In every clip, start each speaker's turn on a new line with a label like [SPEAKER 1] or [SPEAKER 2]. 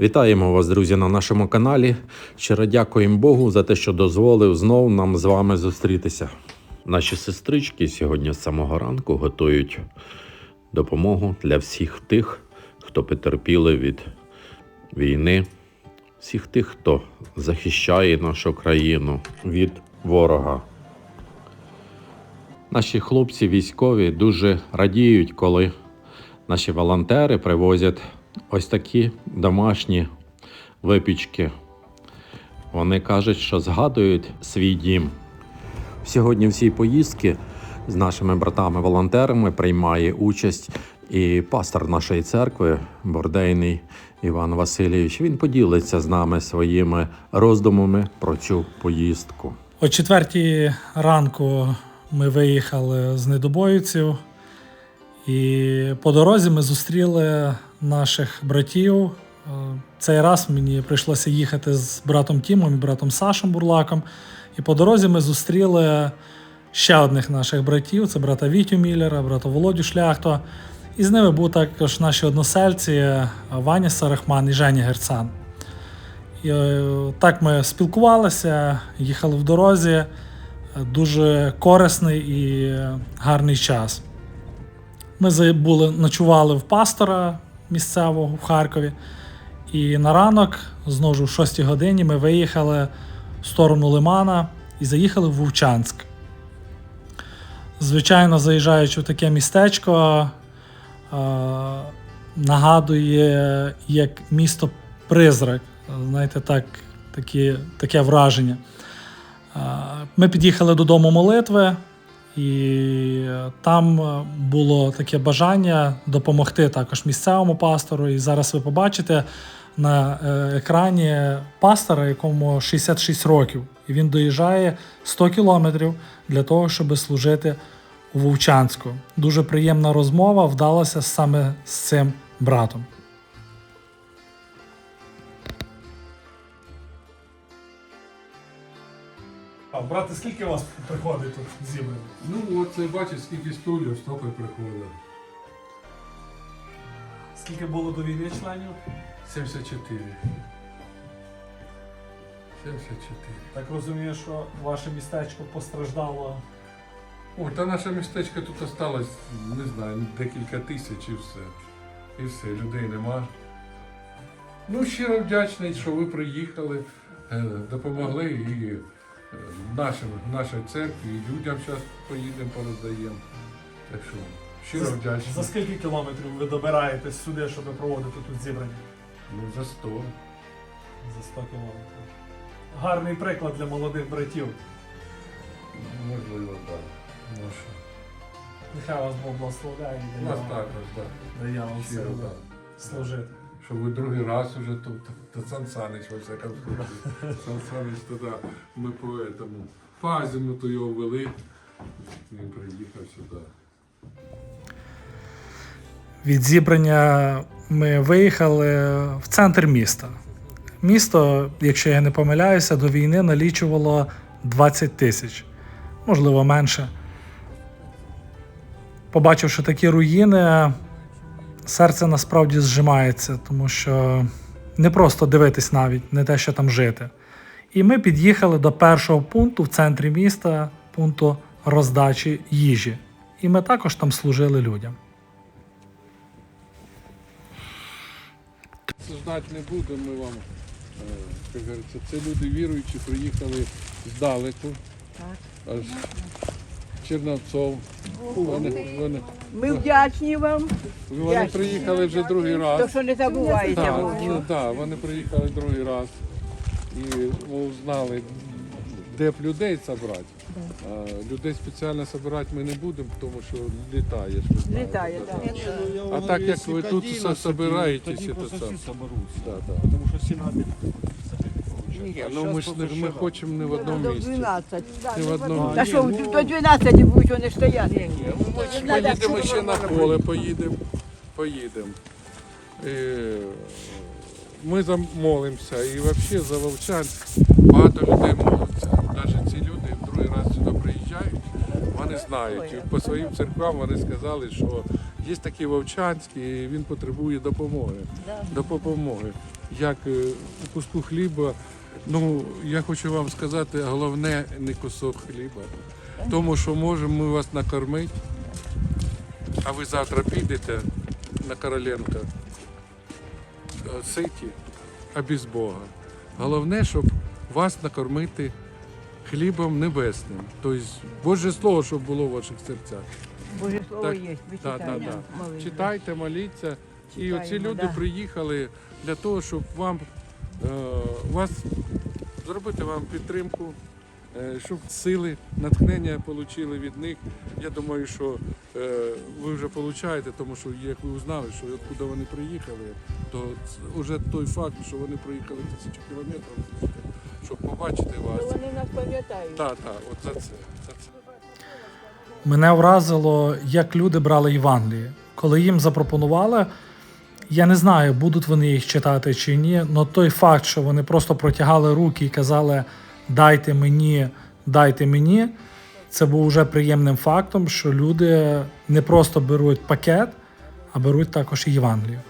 [SPEAKER 1] Вітаємо вас, друзі, на нашому каналі. Щиро дякуємо Богу за те, що дозволив знов нам з вами зустрітися. Наші сестрички сьогодні з самого ранку готують допомогу для всіх тих, хто потерпіли від війни, всіх тих, хто захищає нашу країну від ворога. Наші хлопці військові дуже радіють, коли наші волонтери привозять ось такі домашні випічки. Вони кажуть, що згадують свій дім. Сьогодні в цій поїздці з нашими братами-волонтерами приймає участь і пастор нашої церкви, бордейний Іван Васильович. Він поділиться з нами своїми роздумами про цю поїздку.
[SPEAKER 2] О четвертій ранку ми виїхали з недобоївців, і по дорозі ми зустріли наших братів. Е, Цей раз мені прийшлося їхати з братом Тімом і братом Сашем Бурлаком. І по дорозі ми зустріли ще одних наших братів: це брата Вітю Міллера, брата Володю Шляхто. І з ними був також наші односельці Ваня Сарахман і Женя Герцан. І, е, так ми спілкувалися, їхали в дорозі. Е, Дуже корисний і е, гарний час. Ми були, ночували в пастора місцевого в Харкові. І на ранок, знову ж о 6 годині, ми виїхали в сторону Лимана і заїхали в Вовчанськ. Звичайно, заїжджаючи в таке містечко, нагадує як місто Призрак. Знаєте, так, такі, таке враження. Ми під'їхали додому молитви, і там е, було таке бажання допомогти також місцевому пастору. І зараз ви побачите на е, екрані пастора, якому 66 років, і він доїжджає 100 кілометрів для того, щоб служити у Вовчанську. Дуже приємна розмова вдалася саме з цим братом. А, брате, скільки у вас приходить тут зібрано?
[SPEAKER 3] Ну, от це бачиш, скільки стульів, стопи приходить.
[SPEAKER 2] Скільки було до війни членів?
[SPEAKER 3] 74. 74.
[SPEAKER 2] Так розумію, що ваше містечко постраждало.
[SPEAKER 3] О, та наше містечко тут осталось, не знаю, декілька тисяч і все. І все, людей нема. Ну, щиро вдячний, що ви приїхали, е, допомогли і нашим, нашій церкві, і людям зараз поїдемо, пороздаємо. Так що, щиро
[SPEAKER 2] За скільки кілометрів ви добираєтесь сюди, щоб проводити тут зібрання?
[SPEAKER 3] Ну, за 100.
[SPEAKER 2] За 100 кілометрів. Гарний приклад для молодих братів.
[SPEAKER 3] Можливо, так. Ну, що.
[SPEAKER 2] Нехай вас Бог благословляє і дає
[SPEAKER 3] Нас
[SPEAKER 2] вам,
[SPEAKER 3] також, так.
[SPEAKER 2] дає вам
[SPEAKER 3] Щиро
[SPEAKER 2] сили
[SPEAKER 3] так.
[SPEAKER 2] служити.
[SPEAKER 3] Що ви другий раз уже тут, то Сан Санич, во всякому случае. Сан Санич тоді ми по этому по азимуту його вели. Він приїхав сюди.
[SPEAKER 2] Від зібрання ми виїхали в центр міста. Місто, якщо я не помиляюся, до війни налічувало 20 тисяч, можливо, менше. Побачивши такі руїни, серце насправді зжимається, тому що не просто дивитись навіть, не те, що там жити. І ми під'їхали до першого пункту в центрі міста, пункту роздачі їжі. І ми також там служили людям.
[SPEAKER 3] Ждати не будемо ми вам. е, Як говориться, це люди віруючі, приїхали здалеку. Аж Черновцов. Вони, вони,
[SPEAKER 4] Ми вдячні вам,
[SPEAKER 3] вони
[SPEAKER 4] Вдячні.
[SPEAKER 3] приїхали вже другий раз.
[SPEAKER 4] то що не забуваєте
[SPEAKER 3] Так, ну, да, вони приїхали другий раз і ми знали, де б людей зібрати. А, людей спеціально збирати ми не будемо, тому що літає. ж, ви знаєте,
[SPEAKER 4] Літає,
[SPEAKER 3] да.
[SPEAKER 4] так.
[SPEAKER 3] А так як ви тут собираєтесь, це сам.
[SPEAKER 5] соберуться.
[SPEAKER 3] Да, да.
[SPEAKER 5] Тому що всі на
[SPEAKER 3] Ні, ну ми ж не ми хочемо не в одному місці.
[SPEAKER 4] 12.
[SPEAKER 3] Не в одному
[SPEAKER 4] Та що, до 12 будуть вони стояти.
[SPEAKER 3] Поїдемо ще на поле, поїдемо. Поїдемо. Е, Ми замолимося і взагалі за Вовчан багато людей молиться. Навіть ці люди в другий раз сюди приїжджають, вони знають. І по своїм церквам вони сказали, що є такий Вовчанський, і він потребує допомоги. Допомоги. як е, у куску хліба. Ну, я хочу вам сказати, головне не кусок хліба. Тому що можемо ми вас накормити, а ви завтра підете на Короленка е, ситі, а без Бога. Головне, щоб вас накормити хлібом небесним. Тобто Боже Слово, щоб було в ваших серцях.
[SPEAKER 4] Боже слово
[SPEAKER 3] Так,
[SPEAKER 4] є. Ви
[SPEAKER 3] Да, да, да. Читайте, моліться. І оці люди
[SPEAKER 4] да.
[SPEAKER 3] приїхали для того, щоб вам е, вас зробити вам підтримку, е, щоб сили, натхнення отримали від них. Я думаю, що е, ви вже отримуєте, тому що як ви узнали, що откуда вони приїхали, то вже той факт, що вони проїхали тисячу кілометрів, щоб побачити вас.
[SPEAKER 4] Ну, Вони нас пам'ятають.
[SPEAKER 3] Так, так, от за це. За це.
[SPEAKER 2] Мене вразило, як люди брали Євангеліє. Коли їм запропонували, я не знаю, будуть вони їх читати чи ні, але той факт, що вони просто протягали руки і казали дайте мені, дайте мені, це був вже приємним фактом, що люди не просто беруть пакет, а беруть також і Євангелію.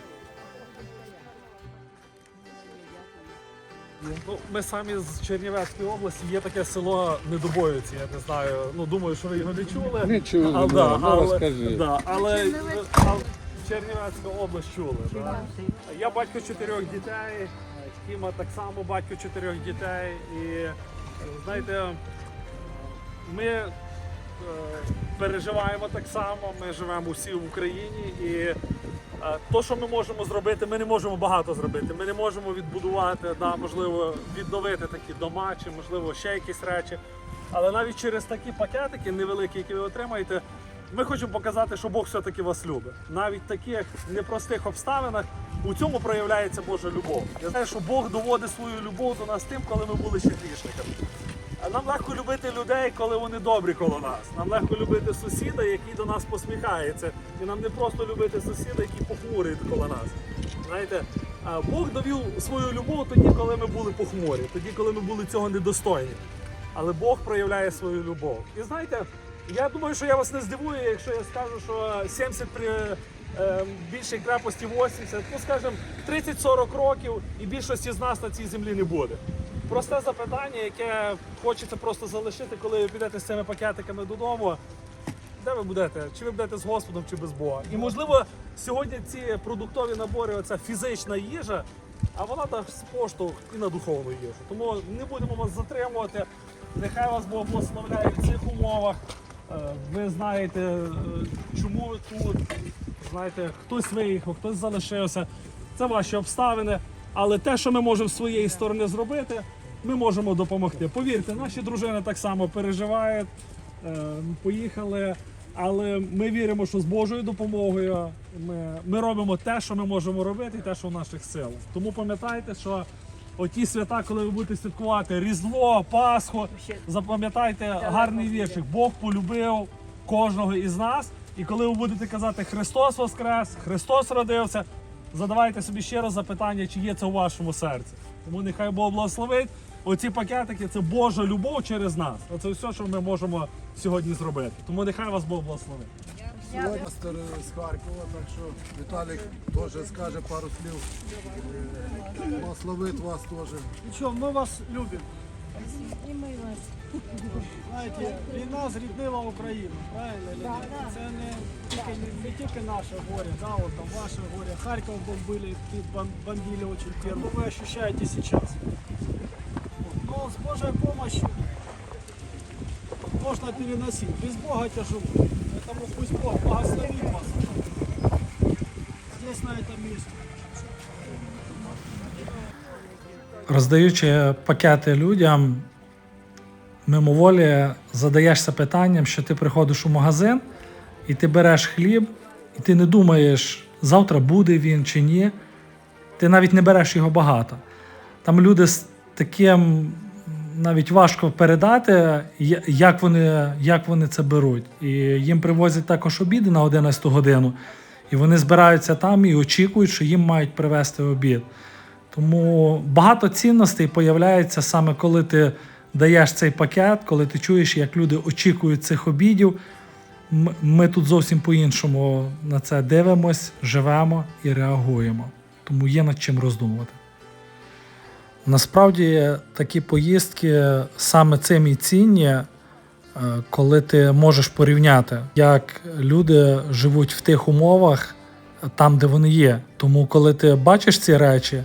[SPEAKER 5] Ну, ми самі з Чернівецької області, є таке село Недобоївці, я не знаю. Ну, думаю, що ви його не чули.
[SPEAKER 3] Не чули,
[SPEAKER 5] А,
[SPEAKER 3] ну,
[SPEAKER 5] да,
[SPEAKER 3] ну,
[SPEAKER 5] але,
[SPEAKER 3] розкажи.
[SPEAKER 5] да, але а, Чернівецька область чули. Да. Я батько чотирьох дітей, Кіма так само батько чотирьох дітей. І знаєте, ми е, переживаємо так само, ми живемо всі в Україні і е, то, що ми можемо зробити, ми не можемо багато зробити. Ми не можемо відбудувати, да, можливо, відновити такі дома чи можливо ще якісь речі. Але навіть через такі пакетики невеликі, які ви отримаєте, ми хочемо показати, що Бог все-таки вас любить. Навіть в таких непростих обставинах у цьому проявляється Божа любов. Я знаю, що Бог доводить свою любов до нас тим, коли ми були ще грішниками. Нам легко любити людей, коли вони добрі коло нас. Нам легко любити сусіда, який до нас посміхається. І нам не просто любити сусіда, який похмурий коло нас. Знаєте, Бог довів свою любов тоді, коли ми були похмурі, тоді, коли ми були цього недостойні. Але Бог проявляє свою любов. І знаєте, я думаю, що я вас не здивую, якщо я скажу, що 70 при е, більшій крепості 80, ну скажімо, 30-40 років і більшості з нас на цій землі не буде. Просте запитання, яке хочеться просто залишити, коли ви підете з цими пакетиками додому. Де ви будете? Чи ви будете з Господом, чи без Бога? І можливо, сьогодні ці продуктові набори, оця фізична їжа, а вона дасть поштовх і на духовну їжу. Тому не будемо вас затримувати. Нехай вас Бог благословляє в цих умовах. Е, Ви знаєте, е, чому тут. Знаєте, хтось виїхав, хтось залишився. Це ваші обставини. Але те, що ми можемо з своєї сторони зробити, ми можемо допомогти. Повірте, наші дружини так само переживають, е, поїхали. Але ми віримо, що з Божою допомогою ми, ми робимо те, що ми можемо робити, і те, що в наших силах. Тому пам'ятайте, що оті свята, коли ви будете святкувати Різдво, Пасху, запам'ятайте гарний віршик. Бог полюбив кожного із нас. І коли ви будете казати Христос Воскрес, Христос родився, задавайте собі ще раз запитання, чи є це у вашому серці. Тому нехай Бог благословить. Оці пакетики це Божа любов через нас. Оце все, що ми можемо сьогодні зробити. Тому нехай вас Бог благословить.
[SPEAKER 6] Пастор з Харкова, так що Віталік теж скаже пару слів. Е, Благословить вас теж.
[SPEAKER 7] Нічого, ми вас любимо. Знаєте, війна зріднила Україну, правильно? чи ні? Це не тільки, не, не тільки наше горе, да, вот там ваше горе. Харьков бомбили, бомбили очень первым. Вы ощущаете сейчас. Но с Божьей помощью можно переносить. Без Бога тяжело. Поэтому пусть Бог вас здесь, на этом месте.
[SPEAKER 2] роздаючи пакети людям, мимоволі задаєшся питанням, що ти приходиш у магазин і ти береш хліб, і ти не думаєш, завтра буде він чи ні. Ти навіть не береш його багато. Там люди з таким навіть важко передати, як вони, як вони це беруть. І їм привозять також обіди на 11 годину, і вони збираються там і очікують, що їм мають привезти обід. Тому багато цінностей появляється саме коли ти даєш цей пакет, коли ти чуєш, як люди очікують цих обідів. Ми тут зовсім по-іншому на це дивимось, живемо і реагуємо. Тому є над чим роздумувати. Насправді такі поїздки саме цим і цінні, е, коли ти можеш порівняти, як люди живуть в тих умовах, там, де вони є. Тому, коли ти бачиш ці речі,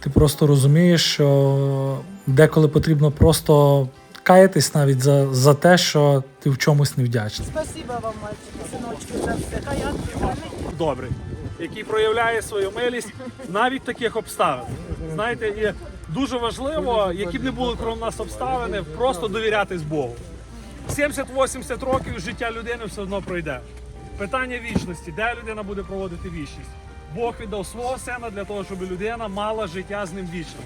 [SPEAKER 2] ти просто розумієш, що деколи потрібно просто каятись навіть за, за те, що ти в чомусь невдячний.
[SPEAKER 4] Спасибо вам, мальчики, синочки, за все. Хай ангел
[SPEAKER 5] добрий, який проявляє свою милість навіть таких обставинах. Знаєте, і дуже важливо, які б не були кругом нас обставини, просто довірятись Богу. 70-80 років життя людини все одно пройде. Питання вічності, де людина буде проводити вічність. Бог віддав свого сина для того, щоб людина мала життя з ним вічно.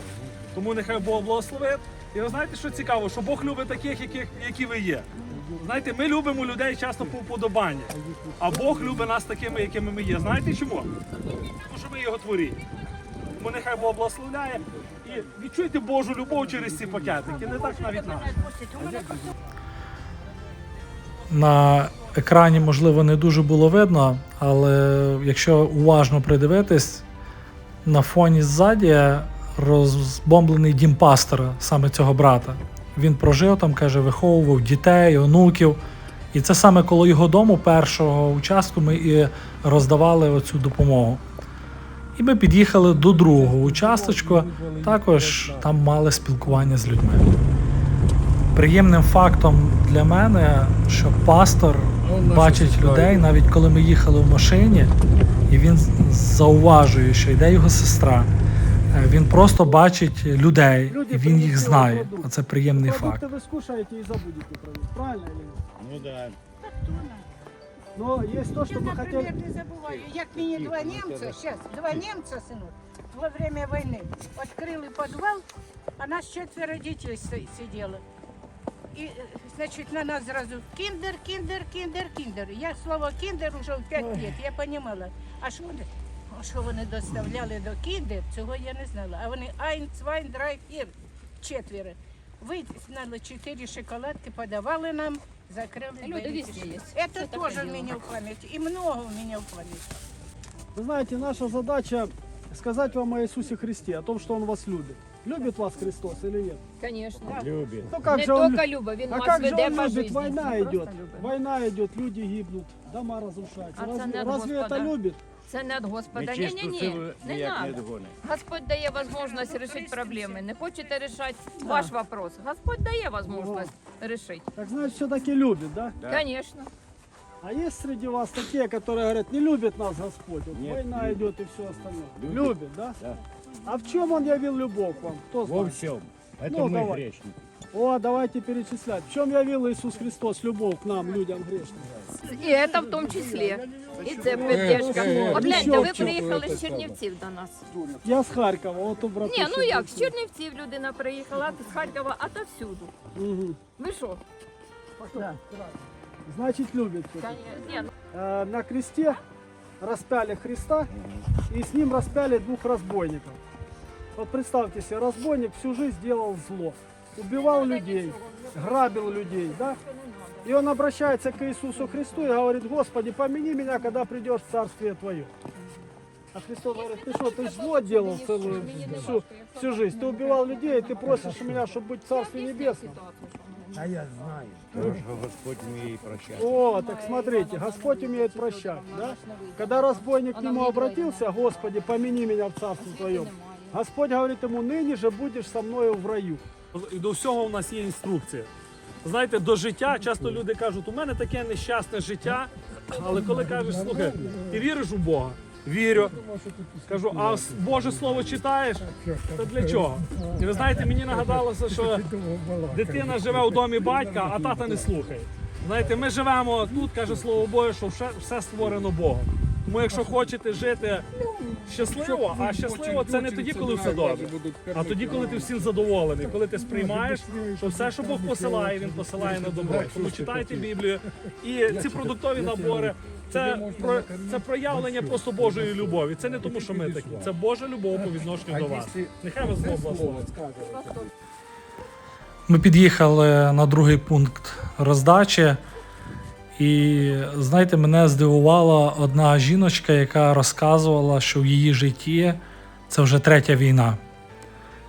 [SPEAKER 5] Тому нехай Бог благословить. І ви знаєте, що цікаво, що Бог любить таких, яких, які ви є. Знаєте, ми любимо людей часто по вподобанню, а Бог любить нас такими, якими ми є. Знаєте чому? Тому що ми його творіння. Тому нехай Бог благословляє і відчуйте Божу любов через ці пакетики, не так навіть нас.
[SPEAKER 2] На екрані, можливо, не дуже було видно, але якщо уважно придивитись, на фоні ззаді розбомблений дім пастора, саме цього брата. Він прожив там, каже, виховував дітей, онуків. І це саме коло його дому, першого участку, ми і роздавали оцю допомогу. І ми під'їхали до другого участочку, також там мали спілкування з людьми. Приємним фактом для мене, що пастор бачить людей, навіть коли ми їхали в машині, і він зауважує, що йде його сестра. Е, Він просто бачить людей, і він їх знає. Оце приємний факт.
[SPEAKER 7] Продукты вы скушаете и забудете про них, правильно?
[SPEAKER 8] Ну да.
[SPEAKER 7] Но есть то, что
[SPEAKER 4] Я,
[SPEAKER 7] мы хотели...
[SPEAKER 4] наприклад, не забуваю, як мені два німця, зараз, два німця, синок, во время війни відкрили підвал, а нас четверо дітей си- сиділо. І, е, значить, на нас зразу кіндер, кіндер, кіндер, кіндер. Я слово кіндер уже в 5 років, я розуміла. А що вони, а що вони доставляли до кіндер, цього я не знала. А вони ein, zwei, drei, vier, четверо. Витиснули чотири шоколадки, подавали нам, закрили
[SPEAKER 9] Люди
[SPEAKER 4] двері.
[SPEAKER 9] везде есть.
[SPEAKER 4] Это
[SPEAKER 9] Всё
[SPEAKER 4] тоже
[SPEAKER 9] такое
[SPEAKER 4] у меня
[SPEAKER 9] дело.
[SPEAKER 4] в памяти. И много у меня в памяти.
[SPEAKER 7] Вы знаете, наша задача сказать вам о Иисусе Христе, о том, что Он вас любит. Любит вас Христос или нет?
[SPEAKER 9] Конечно.
[SPEAKER 8] Любит.
[SPEAKER 7] Ну как
[SPEAKER 9] не
[SPEAKER 7] же Он...
[SPEAKER 9] только любить, він
[SPEAKER 7] А
[SPEAKER 9] вас
[SPEAKER 7] как же
[SPEAKER 9] веде
[SPEAKER 7] Он
[SPEAKER 9] по
[SPEAKER 7] любит?
[SPEAKER 9] житті.
[SPEAKER 7] Война
[SPEAKER 9] Просто
[SPEAKER 7] идет.
[SPEAKER 9] любить.
[SPEAKER 7] Война идет, люди гибнут, дома разрушаются.
[SPEAKER 9] А це
[SPEAKER 7] разве
[SPEAKER 9] не від
[SPEAKER 7] разве
[SPEAKER 9] Господа.
[SPEAKER 7] это любит?
[SPEAKER 9] Це не від Господа. Ні,
[SPEAKER 8] Нечисту
[SPEAKER 9] ні, ні.
[SPEAKER 8] силу
[SPEAKER 9] Не
[SPEAKER 8] ніяк не
[SPEAKER 9] надо.
[SPEAKER 8] догони.
[SPEAKER 9] Господь дає можливість вирішити проблеми. Не хочете рішати ваш вопрос. Господь дає можливість вирішити.
[SPEAKER 7] Так значит, все-таки любит, да?
[SPEAKER 8] Да.
[SPEAKER 9] Звісно.
[SPEAKER 7] А есть среди вас такие, которые говорят, не любит нас Господь, вот
[SPEAKER 8] Нет,
[SPEAKER 7] война
[SPEAKER 8] любит.
[SPEAKER 7] идет и все остальное.
[SPEAKER 8] Любит.
[SPEAKER 7] Любит, да?
[SPEAKER 8] Да.
[SPEAKER 7] А в чем Он явил любовь к вам? Кто
[SPEAKER 8] Во
[SPEAKER 7] знает?
[SPEAKER 8] всем. Это
[SPEAKER 7] Ну,
[SPEAKER 8] мы
[SPEAKER 7] давай.
[SPEAKER 8] грешники.
[SPEAKER 7] О, давайте перечислять. В чем явил Иисус Христос любовь к нам, людям грешным?
[SPEAKER 9] І це в тому числі. І це підтримка.
[SPEAKER 7] е,
[SPEAKER 9] От
[SPEAKER 7] ну
[SPEAKER 9] гляньте,
[SPEAKER 7] що,
[SPEAKER 9] ви
[SPEAKER 7] що?
[SPEAKER 9] приїхали з Чернівців до нас.
[SPEAKER 7] Я с Харькова, вот у брата.
[SPEAKER 9] Ні, ну як, з Чернівців людина приїхала, з Харкова, а то всюду.
[SPEAKER 7] Мгм.
[SPEAKER 9] Ви що?
[SPEAKER 7] Значит, любит. всё-таки.
[SPEAKER 9] Ні, ну,
[SPEAKER 7] Э, На кресте распяли Христа и с ним распяли двух разбойников. Вот представьте себе, разбойник всю жизнь делал зло. Убивал людей, грабил людей, да? И он обращается к Иисусу Христу и говорит, Господи, помяни меня, когда придешь в Царствие Твое. А Христос говорит, ты что, ты зло делал целую всю, всю жизнь. Ты убивал людей, и ты просишь у меня, чтобы быть в Царстве Небесном.
[SPEAKER 8] А я знаю. Потому что Господь умеет прощать.
[SPEAKER 7] О, так смотрите, Господь умеет прощать, да? Когда разбойник к нему обратился, Господи, помяни меня в Царстве Твоем. Господь говорит ему, ныне же будешь со мною в раю.
[SPEAKER 5] До всього у нас є інструкція. Знаєте, до життя часто люди кажуть, у мене таке нещасне життя. Але коли кажеш, слухай, ти віриш у Бога? Вірю. Кажу, а Боже Слово читаєш? Та для чого? І ви знаєте, мені нагадалося, що дитина живе у домі батька, а тата не слухає. Знаєте, ми живемо тут, каже слово Боже, що все створено Богом. Тому якщо хочете жити щасливо, а щасливо це не тоді, коли все добре, а тоді, коли ти всім задоволений, коли ти сприймаєш, що все, що Бог посилає, він посилає на добро. Тому читайте Біблію. І ці продуктові набори це про це проявлення просто Божої любові. Це не тому, що ми такі, це Божа любов по відношенню до вас. Нехай вас Бог благословить.
[SPEAKER 2] Ми під'їхали на другий пункт роздачі, і знаєте, мене здивувала одна жіночка, яка розказувала, що в її житті це вже третя війна.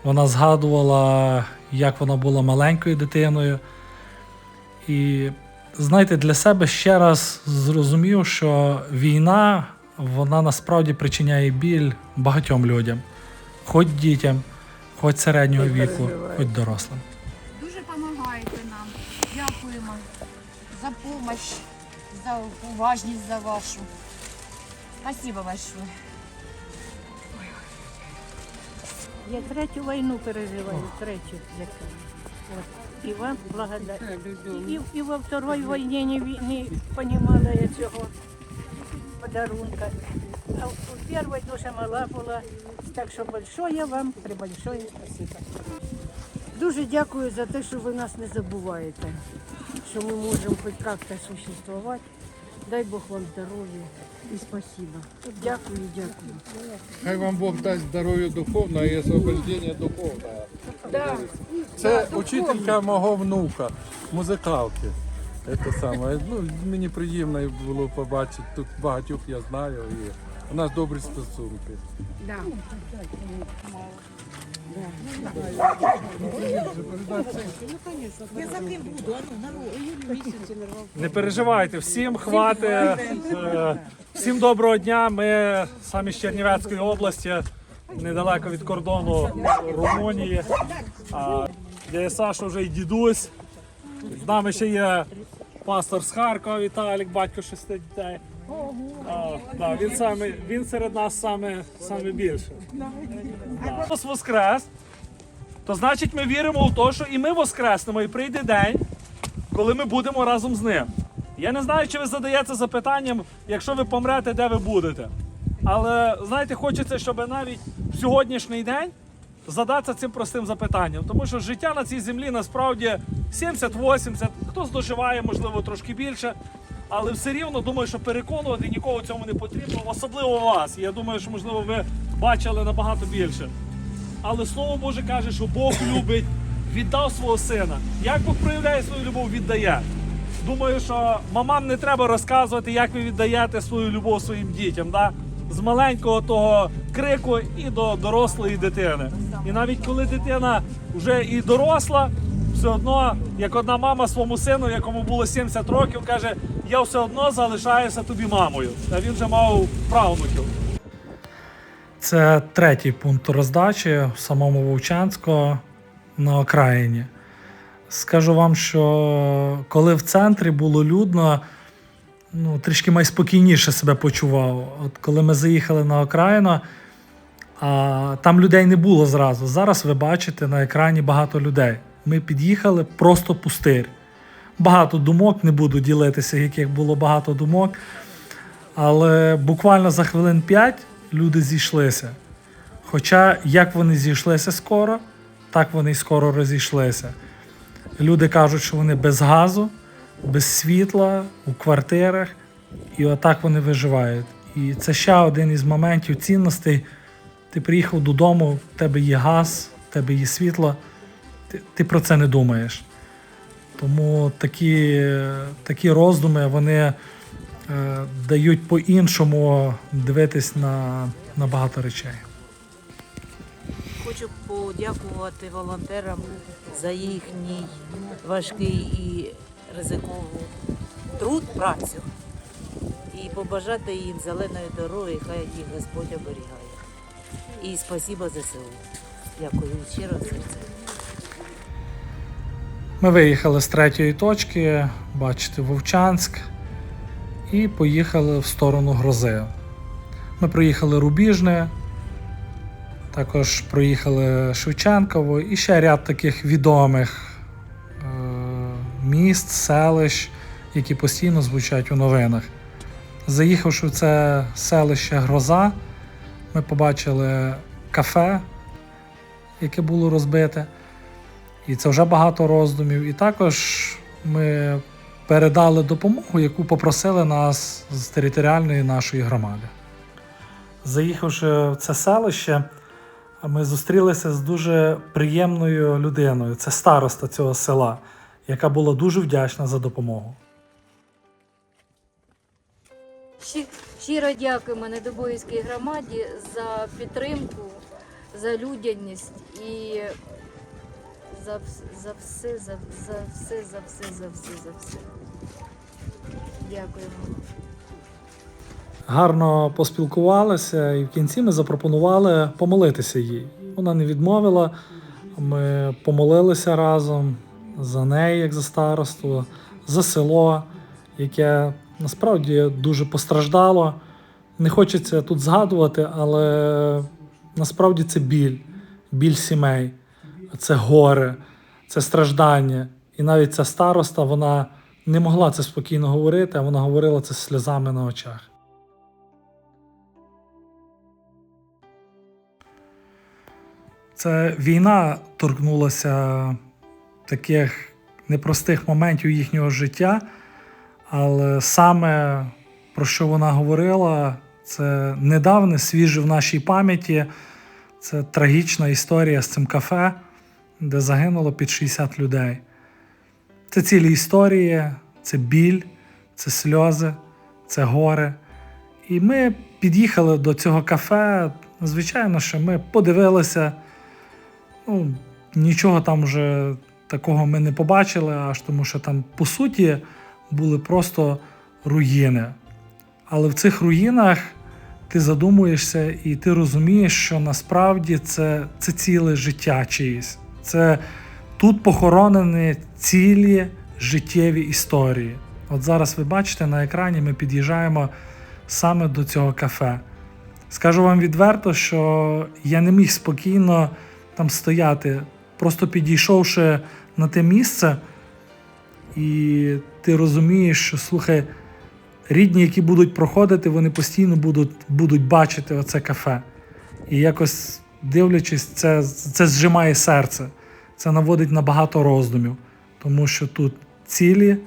[SPEAKER 2] Вона згадувала, як вона була маленькою дитиною. І знаєте, для себе ще раз зрозумів, що війна вона насправді причиняє біль багатьом людям, хоч дітям, хоч середнього віку, хоч дорослим.
[SPEAKER 10] За за уважність за вашу. Спасибо большое.
[SPEAKER 4] Я третю війну переживаю, третю. От. І вам благодарю. І, і во второй війні не, не понімала я цього подарунка. А в в першій дуже мала була. Так що большое вам, прибольшое спасибо.
[SPEAKER 10] Дуже дякую за те, що ви нас не забуваєте, що ми можемо хоч як-то существувати. Дай Бог вам здоров'я і спасибо. Дякую, дякую.
[SPEAKER 3] Хай вам Бог дасть здоров'я духовне і освобождення духовне. Це учителька мого внука, музикалки. Це саме. Ну, мені приємно було побачити. Тут багатьох я знаю і у нас добрі стосунки.
[SPEAKER 10] Да.
[SPEAKER 5] Не переживайте, всім хватить. Е, Всім доброго дня. Ми самі з Чернівецької області, недалеко від кордону Румунії. А Для Саша вже й дідусь. З нами ще є пастор з Харкова Віталік, батько шести дітей. Да, він, саме, він серед нас саме, саме більше. Христос Воскрес, то значить ми віримо в те, що і ми воскреснемо, і прийде день, коли ми будемо разом з ним. Я не знаю, чи ви задаєте запитанням, якщо ви помрете, де ви будете. Але знаєте, хочеться, щоб навіть в сьогоднішній день задатися цим простим запитанням. Тому що життя на цій землі насправді 70-80, хтось доживає, можливо, трошки більше. Але все рівно думаю, що переконувати нікого цьому не потрібно, особливо вас. Я думаю, що можливо ви бачили набагато більше. Але слово Боже каже, що Бог любить, віддав свого сина. Як Бог проявляє свою любов, віддає. Думаю, що мамам не треба розказувати, як ви віддаєте свою любов своїм дітям. Да? З маленького того крику і до дорослої дитини. І навіть коли дитина вже і доросла, все одно, як одна мама своєму сину, якому було 70 років, каже: я все одно залишаюся тобі мамою. А він вже мав правнуків.
[SPEAKER 2] Це третій пункт роздачі в самому Вовчанську на окраїні. Скажу вам, що коли в центрі було людно, ну, трішки майспокійніше себе почував. От коли ми заїхали на окраїну, а там людей не було зразу. Зараз ви бачите на екрані багато людей. Ми під'їхали просто пустир. Багато думок, не буду ділитися, яких було багато думок. Але буквально за хвилин 5 люди зійшлися. Хоча як вони зійшлися скоро, так вони й скоро розійшлися. Люди кажуть, що вони без газу, без світла, у квартирах, і отак вони виживають. І це ще один із моментів цінностей. Ти приїхав додому, в тебе є газ, в тебе є світло, ти, ти про це не думаєш. Тому такі, такі роздуми вони е, дають по-іншому дивитись на, на багато речей.
[SPEAKER 11] Хочу подякувати волонтерам за їхній важкий і ризиковий труд, працю. І побажати їм зеленої дороги, хай їх Господь оберігає. І спасіба ЗСУ. Дякую від щирого серця.
[SPEAKER 2] Ми виїхали з третьої точки, бачите, Вовчанськ, і поїхали в сторону Грози. Ми проїхали Рубіжне, також проїхали Шевченково і ще ряд таких відомих е- міст, селищ, які постійно звучать у новинах. Заїхавши в це селище Гроза, ми побачили кафе, яке було розбите. І це вже багато роздумів. І також ми передали допомогу, яку попросили нас з територіальної нашої громади. Заїхавши в це селище, ми зустрілися з дуже приємною людиною. Це староста цього села, яка була дуже вдячна за допомогу.
[SPEAKER 12] Щиро дякуємо Недобоївській громаді за підтримку
[SPEAKER 9] за людяність і за, за все, за, за все, за все, за все, за все. Дякуємо.
[SPEAKER 2] Гарно поспілкувалися, і в кінці ми запропонували помолитися їй. Вона не відмовила. Ми помолилися разом за неї, як за старосту, за село, яке насправді дуже постраждало. Не хочеться тут згадувати, але насправді це біль, біль сімей, це горе, це страждання. І навіть ця староста вона не могла це спокійно говорити, а вона говорила це сльозами на очах. Це війна торкнулася таких непростих моментів їхнього життя, але саме про що вона говорила, це недавне, свіже в нашій пам'яті. Це трагічна історія з цим кафе, де загинуло під 60 людей. Це цілі історії, це біль, це сльози, це горе. І ми під'їхали до цього кафе. Звичайно, що ми подивилися. Ну, нічого там вже такого ми не побачили, аж тому що там, по суті, були просто руїни. Але в цих руїнах ти задумуєшся і ти розумієш, що насправді це, це ціле життя чиїсь. Це тут похоронені цілі життєві історії. От зараз ви бачите на екрані, ми під'їжджаємо саме до цього кафе. Скажу вам відверто, що я не міг спокійно там стояти, просто підійшовши на те місце, і ти розумієш, що слухай, рідні, які будуть проходити, вони постійно будуть, будуть бачити оце кафе. І якось дивлячись, це, це зжимає серце, це наводить на багато роздумів, тому що тут цілі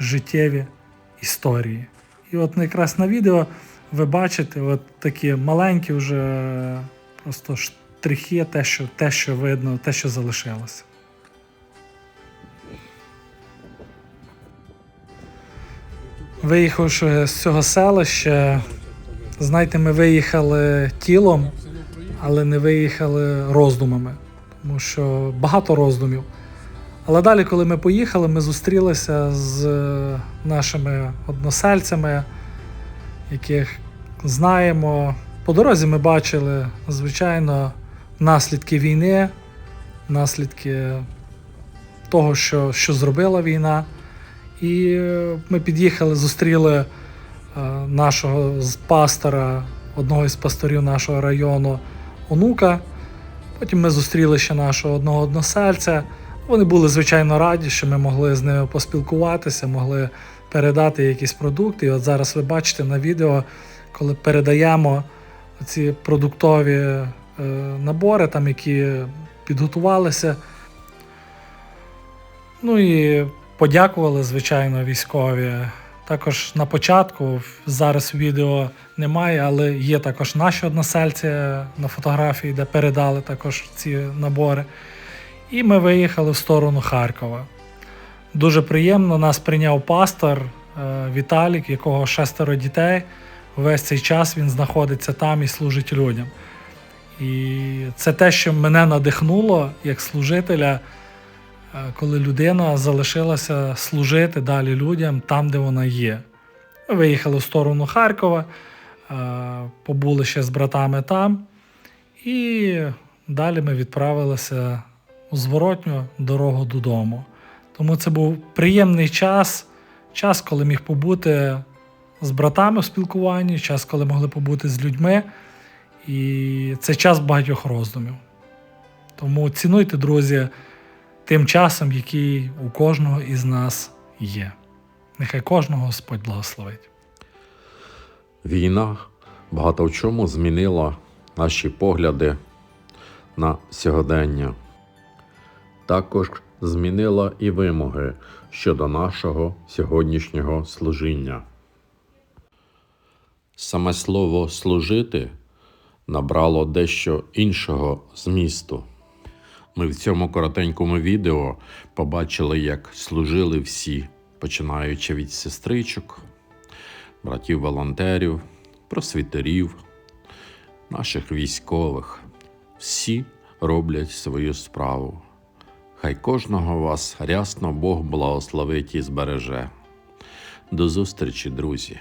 [SPEAKER 2] життєві історії. І от якраз на відео ви бачите от такі маленькі вже просто штрихи, те, що, те, що видно, те, що залишилося. Виїхавши з цього селища, знаєте, ми виїхали тілом, але не виїхали роздумами, тому що багато роздумів. Але далі, коли ми поїхали, ми зустрілися з нашими односельцями, яких знаємо. По дорозі ми бачили, звичайно, наслідки війни, наслідки того, що, що зробила війна. І е, ми під'їхали, зустріли е, нашого пастора, одного із пасторів нашого району, онука. Потім ми зустріли ще нашого одного односельця. Вони були звичайно раді, що ми могли з ними поспілкуватися, могли передати якісь продукти. І от зараз ви бачите на відео, коли передаємо ці продуктові е, набори, там, які підготувалися. Ну і подякували, звичайно, військові. Також на початку, зараз відео немає, але є також наші односельці на фотографії, де передали також ці набори. І ми виїхали в сторону Харкова. Дуже приємно нас прийняв пастор е, Віталік, якого шестеро дітей. Весь цей час він знаходиться там і служить людям. І це те, що мене надихнуло як служителя, е, коли людина залишилася служити далі людям там, де вона є. Виїхали в сторону Харкова, е, побули ще з братами там, і далі ми відправилися у зворотню дорогу додому. Тому це був приємний час, час, коли міг побути з братами в спілкуванні, час, коли могли побути з людьми. І це час багатьох роздумів. Тому цінуйте, друзі, тим часом, який у кожного із нас є. Нехай кожного Господь благословить.
[SPEAKER 1] Війна багато в чому змінила наші погляди на сьогодення. Також змінила і вимоги щодо нашого сьогоднішнього служіння. Саме слово служити набрало дещо іншого змісту. Ми в цьому коротенькому відео побачили, як служили всі, починаючи від сестричок, братів-волонтерів, просвітерів, наших військових. всі роблять свою справу. Хай кожного вас рясно Бог благословить і збереже. До зустрічі, друзі!